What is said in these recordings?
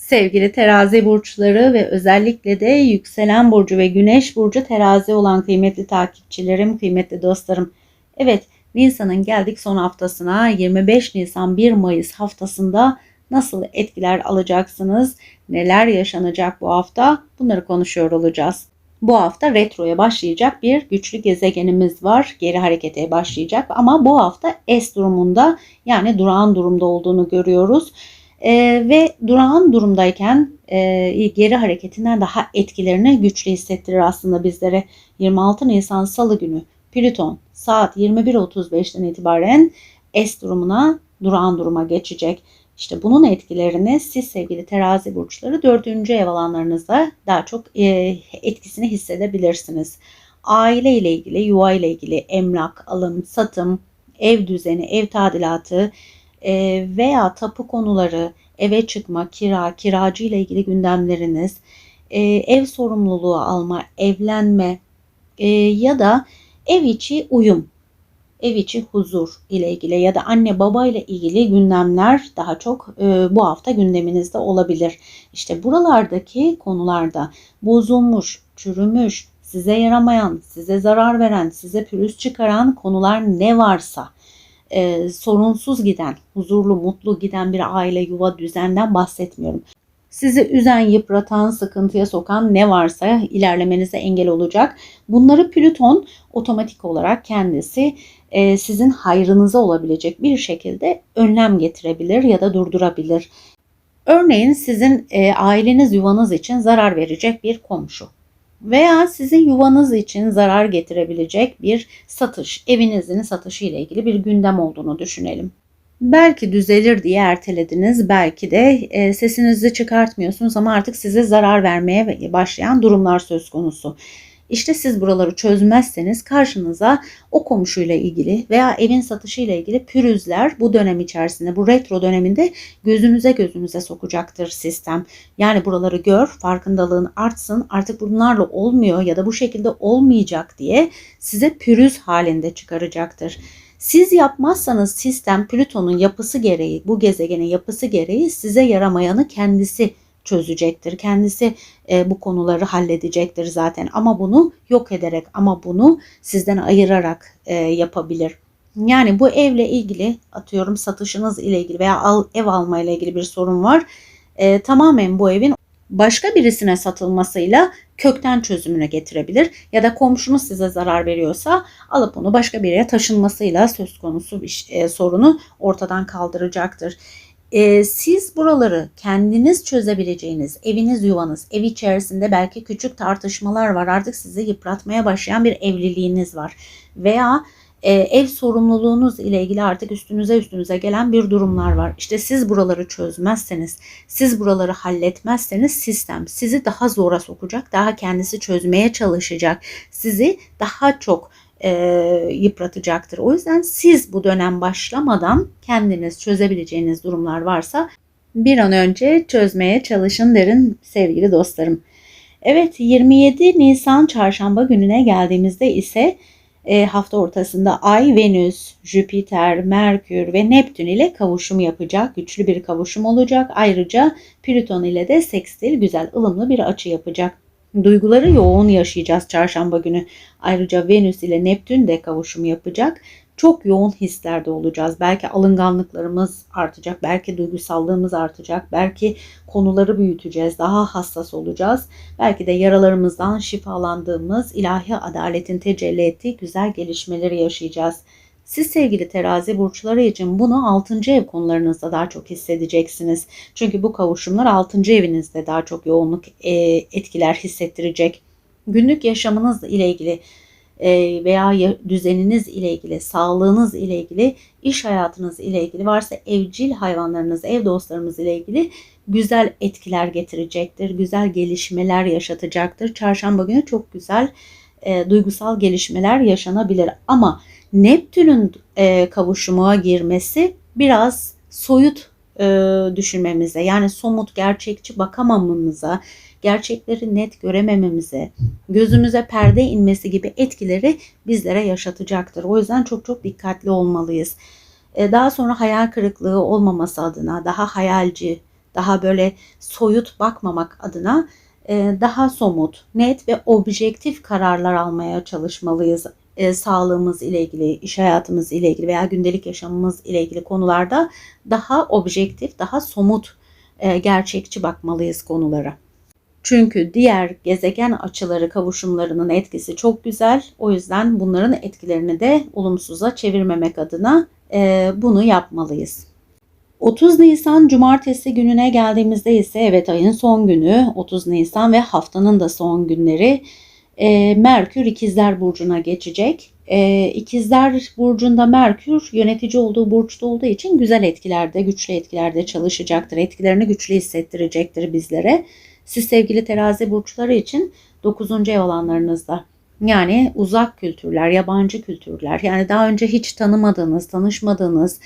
Sevgili terazi burçları ve özellikle de yükselen burcu ve güneş burcu terazi olan kıymetli takipçilerim, kıymetli dostlarım. Evet, Nisan'ın geldik son haftasına 25 Nisan 1 Mayıs haftasında nasıl etkiler alacaksınız? Neler yaşanacak bu hafta? Bunları konuşuyor olacağız. Bu hafta retroya başlayacak bir güçlü gezegenimiz var. Geri harekete başlayacak ama bu hafta S durumunda yani durağan durumda olduğunu görüyoruz. Ee, ve durağan durumdayken e, geri hareketinden daha etkilerini güçlü hissettirir aslında bizlere. 26 Nisan Salı günü Plüton saat 21.35'ten itibaren S durumuna durağan duruma geçecek. İşte bunun etkilerini siz sevgili terazi burçları dördüncü ev alanlarınızda daha çok e, etkisini hissedebilirsiniz. Aile ile ilgili, yuva ile ilgili emlak, alım, satım, ev düzeni, ev tadilatı e, veya tapu konuları, eve çıkma, kira, kiracı ile ilgili gündemleriniz, e, ev sorumluluğu alma, evlenme e, ya da ev içi uyum ev içi huzur ile ilgili ya da anne baba ile ilgili gündemler daha çok e, bu hafta gündeminizde olabilir. İşte buralardaki konularda bozulmuş, çürümüş, size yaramayan, size zarar veren, size pürüz çıkaran konular ne varsa e, sorunsuz giden, huzurlu, mutlu giden bir aile, yuva, düzenden bahsetmiyorum sizi üzen, yıpratan, sıkıntıya sokan ne varsa ilerlemenize engel olacak. Bunları Plüton otomatik olarak kendisi e, sizin hayrınıza olabilecek bir şekilde önlem getirebilir ya da durdurabilir. Örneğin sizin e, aileniz yuvanız için zarar verecek bir komşu veya sizin yuvanız için zarar getirebilecek bir satış, evinizin satışı ile ilgili bir gündem olduğunu düşünelim. Belki düzelir diye ertelediniz, belki de e, sesinizi çıkartmıyorsunuz ama artık size zarar vermeye başlayan durumlar söz konusu. İşte siz buraları çözmezseniz karşınıza o komşuyla ilgili veya evin satışı ile ilgili pürüzler bu dönem içerisinde, bu retro döneminde gözünüze gözünüze sokacaktır sistem. Yani buraları gör, farkındalığın artsın, artık bunlarla olmuyor ya da bu şekilde olmayacak diye size pürüz halinde çıkaracaktır. Siz yapmazsanız sistem Plüton'un yapısı gereği, bu gezegenin yapısı gereği size yaramayanı kendisi çözecektir. Kendisi e, bu konuları halledecektir zaten ama bunu yok ederek ama bunu sizden ayırarak e, yapabilir. Yani bu evle ilgili atıyorum satışınız ile ilgili veya al, ev alma ile ilgili bir sorun var. E, tamamen bu evin başka birisine satılmasıyla kökten çözümüne getirebilir ya da komşunuz size zarar veriyorsa alıp onu başka bir yere taşınmasıyla söz konusu bir e, sorunu ortadan kaldıracaktır. E, siz buraları kendiniz çözebileceğiniz eviniz yuvanız ev içerisinde belki küçük tartışmalar var artık sizi yıpratmaya başlayan bir evliliğiniz var veya e, ev sorumluluğunuz ile ilgili artık üstünüze üstünüze gelen bir durumlar var. İşte siz buraları çözmezseniz, siz buraları halletmezseniz sistem sizi daha zora sokacak, daha kendisi çözmeye çalışacak, sizi daha çok e, yıpratacaktır. O yüzden siz bu dönem başlamadan kendiniz çözebileceğiniz durumlar varsa bir an önce çözmeye çalışın derin sevgili dostlarım. Evet 27 Nisan çarşamba gününe geldiğimizde ise e, hafta ortasında Ay, Venüs, Jüpiter, Merkür ve Neptün ile kavuşum yapacak. Güçlü bir kavuşum olacak. Ayrıca Plüton ile de sekstil güzel ılımlı bir açı yapacak. Duyguları yoğun yaşayacağız çarşamba günü. Ayrıca Venüs ile Neptün de kavuşum yapacak çok yoğun hislerde olacağız. Belki alınganlıklarımız artacak, belki duygusallığımız artacak, belki konuları büyüteceğiz, daha hassas olacağız. Belki de yaralarımızdan şifalandığımız ilahi adaletin tecelli ettiği güzel gelişmeleri yaşayacağız. Siz sevgili terazi burçları için bunu 6. ev konularınızda daha çok hissedeceksiniz. Çünkü bu kavuşumlar 6. evinizde daha çok yoğunluk e, etkiler hissettirecek. Günlük yaşamınız ile ilgili e, veya düzeniniz ile ilgili, sağlığınız ile ilgili, iş hayatınız ile ilgili varsa evcil hayvanlarınız, ev dostlarımız ile ilgili güzel etkiler getirecektir. Güzel gelişmeler yaşatacaktır. Çarşamba günü çok güzel e, duygusal gelişmeler yaşanabilir. Ama Neptün'ün e, kavuşuma girmesi biraz soyut e, düşünmemize yani somut gerçekçi bakamamamıza gerçekleri net göremememize, gözümüze perde inmesi gibi etkileri bizlere yaşatacaktır. O yüzden çok çok dikkatli olmalıyız. E, daha sonra hayal kırıklığı olmaması adına daha hayalci, daha böyle soyut bakmamak adına e, daha somut, net ve objektif kararlar almaya çalışmalıyız. E, sağlığımız ile ilgili, iş hayatımız ile ilgili veya gündelik yaşamımız ile ilgili konularda daha objektif, daha somut, e, gerçekçi bakmalıyız konulara. Çünkü diğer gezegen açıları kavuşumlarının etkisi çok güzel. O yüzden bunların etkilerini de olumsuza çevirmemek adına e, bunu yapmalıyız. 30 Nisan Cumartesi gününe geldiğimizde ise evet ayın son günü 30 Nisan ve haftanın da son günleri e, Merkür İkizler Burcu'na geçecek. E, İkizler Burcu'nda Merkür yönetici olduğu burçta olduğu için güzel etkilerde, güçlü etkilerde çalışacaktır. Etkilerini güçlü hissettirecektir bizlere. Siz sevgili terazi burçları için 9. ev alanlarınızda yani uzak kültürler, yabancı kültürler yani daha önce hiç tanımadığınız, tanışmadığınız,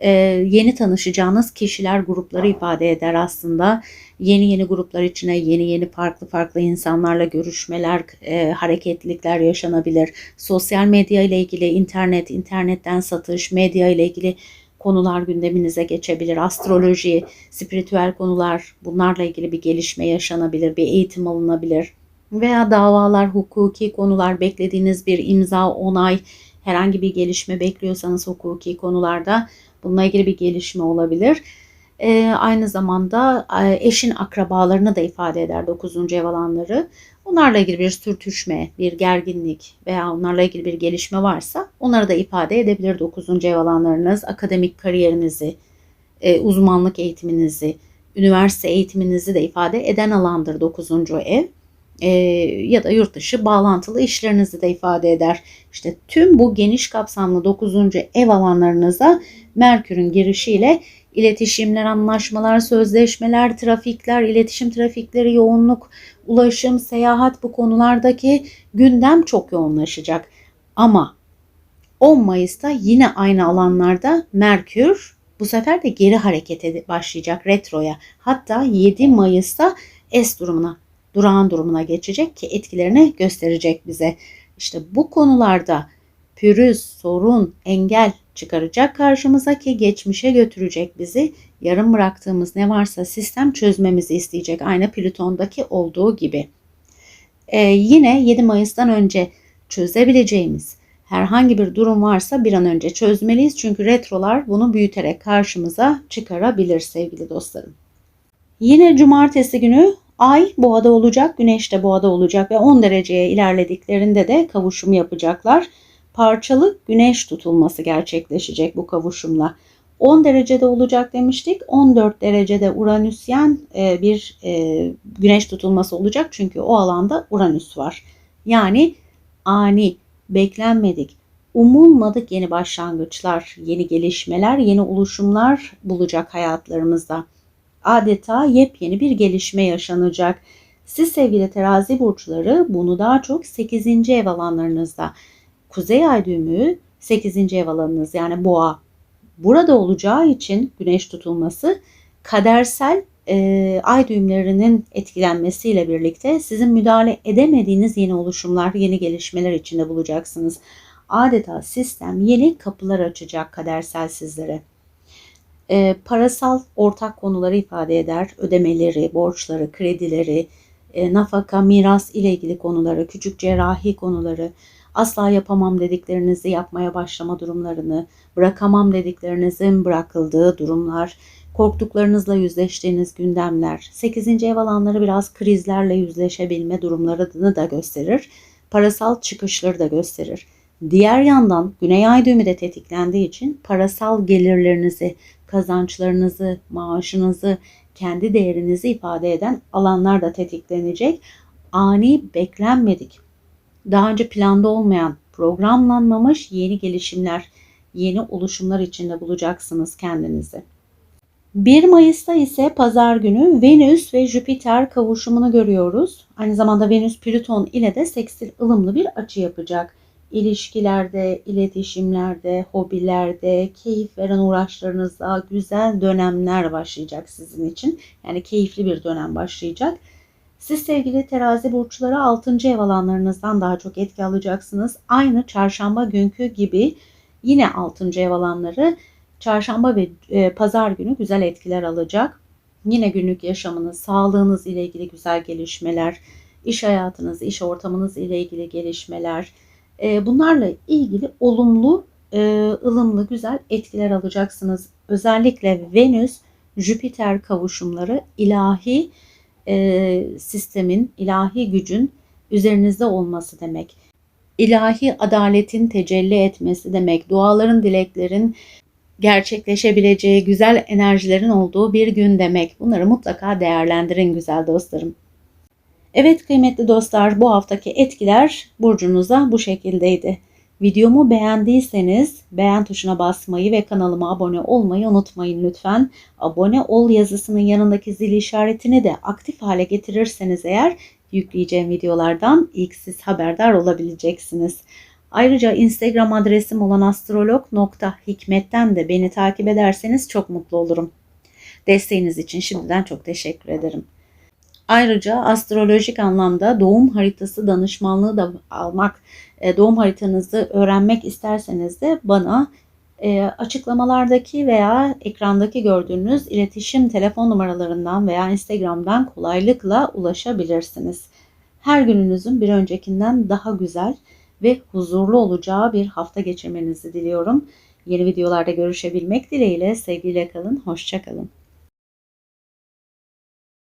e, yeni tanışacağınız kişiler grupları ifade eder aslında. Yeni yeni gruplar içine yeni yeni farklı farklı insanlarla görüşmeler, e, hareketlilikler yaşanabilir. Sosyal medya ile ilgili internet, internetten satış, medya ile ilgili konular gündeminize geçebilir. Astroloji, spiritüel konular bunlarla ilgili bir gelişme yaşanabilir, bir eğitim alınabilir. Veya davalar, hukuki konular, beklediğiniz bir imza, onay, herhangi bir gelişme bekliyorsanız hukuki konularda bununla ilgili bir gelişme olabilir. Ee, aynı zamanda e, eşin akrabalarını da ifade eder 9. ev alanları. Onlarla ilgili bir sürtüşme, bir gerginlik veya onlarla ilgili bir gelişme varsa onları da ifade edebilir 9. ev alanlarınız. Akademik kariyerinizi, e, uzmanlık eğitiminizi, üniversite eğitiminizi de ifade eden alandır 9. ev. E, ya da yurt dışı bağlantılı işlerinizi de ifade eder. İşte tüm bu geniş kapsamlı 9. ev alanlarınıza Merkür'ün girişiyle iletişimler, anlaşmalar, sözleşmeler, trafikler, iletişim trafikleri, yoğunluk, ulaşım, seyahat bu konulardaki gündem çok yoğunlaşacak. Ama 10 Mayıs'ta yine aynı alanlarda Merkür bu sefer de geri harekete başlayacak retroya. Hatta 7 Mayıs'ta S durumuna, durağan durumuna geçecek ki etkilerini gösterecek bize. İşte bu konularda pürüz, sorun, engel çıkaracak karşımıza ki geçmişe götürecek bizi. Yarım bıraktığımız ne varsa sistem çözmemizi isteyecek. Aynı Plüton'daki olduğu gibi. Ee, yine 7 Mayıs'tan önce çözebileceğimiz herhangi bir durum varsa bir an önce çözmeliyiz. Çünkü retrolar bunu büyüterek karşımıza çıkarabilir sevgili dostlarım. Yine cumartesi günü Ay boğada olacak, güneş de boğada olacak ve 10 dereceye ilerlediklerinde de kavuşum yapacaklar parçalı güneş tutulması gerçekleşecek bu kavuşumla. 10 derecede olacak demiştik. 14 derecede Uranüsyen e, bir e, güneş tutulması olacak. Çünkü o alanda Uranüs var. Yani ani, beklenmedik, umulmadık yeni başlangıçlar, yeni gelişmeler, yeni oluşumlar bulacak hayatlarımızda. Adeta yepyeni bir gelişme yaşanacak. Siz sevgili terazi burçları bunu daha çok 8. ev alanlarınızda Kuzey ay düğümü 8. ev alanınız yani boğa. Burada olacağı için güneş tutulması kadersel e, ay düğümlerinin etkilenmesiyle birlikte sizin müdahale edemediğiniz yeni oluşumlar, yeni gelişmeler içinde bulacaksınız. Adeta sistem yeni kapılar açacak kadersel sizlere. E, parasal ortak konuları ifade eder. Ödemeleri, borçları, kredileri, e, nafaka, miras ile ilgili konuları, küçük cerrahi konuları, asla yapamam dediklerinizi yapmaya başlama durumlarını, bırakamam dediklerinizin bırakıldığı durumlar, korktuklarınızla yüzleştiğiniz gündemler, 8. ev alanları biraz krizlerle yüzleşebilme durumlarını da gösterir. Parasal çıkışları da gösterir. Diğer yandan Güney Ay düğümü de tetiklendiği için parasal gelirlerinizi, kazançlarınızı, maaşınızı, kendi değerinizi ifade eden alanlar da tetiklenecek. Ani, beklenmedik, daha önce planda olmayan, programlanmamış yeni gelişimler, yeni oluşumlar içinde bulacaksınız kendinizi. 1 Mayıs'ta ise pazar günü Venüs ve Jüpiter kavuşumunu görüyoruz. Aynı zamanda Venüs Plüton ile de seksil ılımlı bir açı yapacak. İlişkilerde, iletişimlerde, hobilerde, keyif veren uğraşlarınızda güzel dönemler başlayacak sizin için. Yani keyifli bir dönem başlayacak. Siz sevgili terazi burçları 6. ev alanlarınızdan daha çok etki alacaksınız. Aynı çarşamba günkü gibi yine 6. ev alanları çarşamba ve e, pazar günü güzel etkiler alacak. Yine günlük yaşamınız, sağlığınız ile ilgili güzel gelişmeler, iş hayatınız, iş ortamınız ile ilgili gelişmeler, e, bunlarla ilgili olumlu, e, ılımlı, güzel etkiler alacaksınız. Özellikle Venüs, Jüpiter kavuşumları ilahi e, sistemin, ilahi gücün üzerinizde olması demek. İlahi adaletin tecelli etmesi demek. Duaların, dileklerin gerçekleşebileceği güzel enerjilerin olduğu bir gün demek. Bunları mutlaka değerlendirin güzel dostlarım. Evet kıymetli dostlar bu haftaki etkiler burcunuza bu şekildeydi. Videomu beğendiyseniz beğen tuşuna basmayı ve kanalıma abone olmayı unutmayın lütfen. Abone ol yazısının yanındaki zil işaretini de aktif hale getirirseniz eğer yükleyeceğim videolardan ilk siz haberdar olabileceksiniz. Ayrıca Instagram adresim olan astrolog.hikmet'ten de beni takip ederseniz çok mutlu olurum. Desteğiniz için şimdiden çok teşekkür ederim. Ayrıca astrolojik anlamda doğum haritası danışmanlığı da almak, e, doğum haritanızı öğrenmek isterseniz de bana e, açıklamalardaki veya ekrandaki gördüğünüz iletişim telefon numaralarından veya Instagram'dan kolaylıkla ulaşabilirsiniz. Her gününüzün bir öncekinden daha güzel ve huzurlu olacağı bir hafta geçirmenizi diliyorum. Yeni videolarda görüşebilmek dileğiyle sevgiyle kalın, hoşça kalın.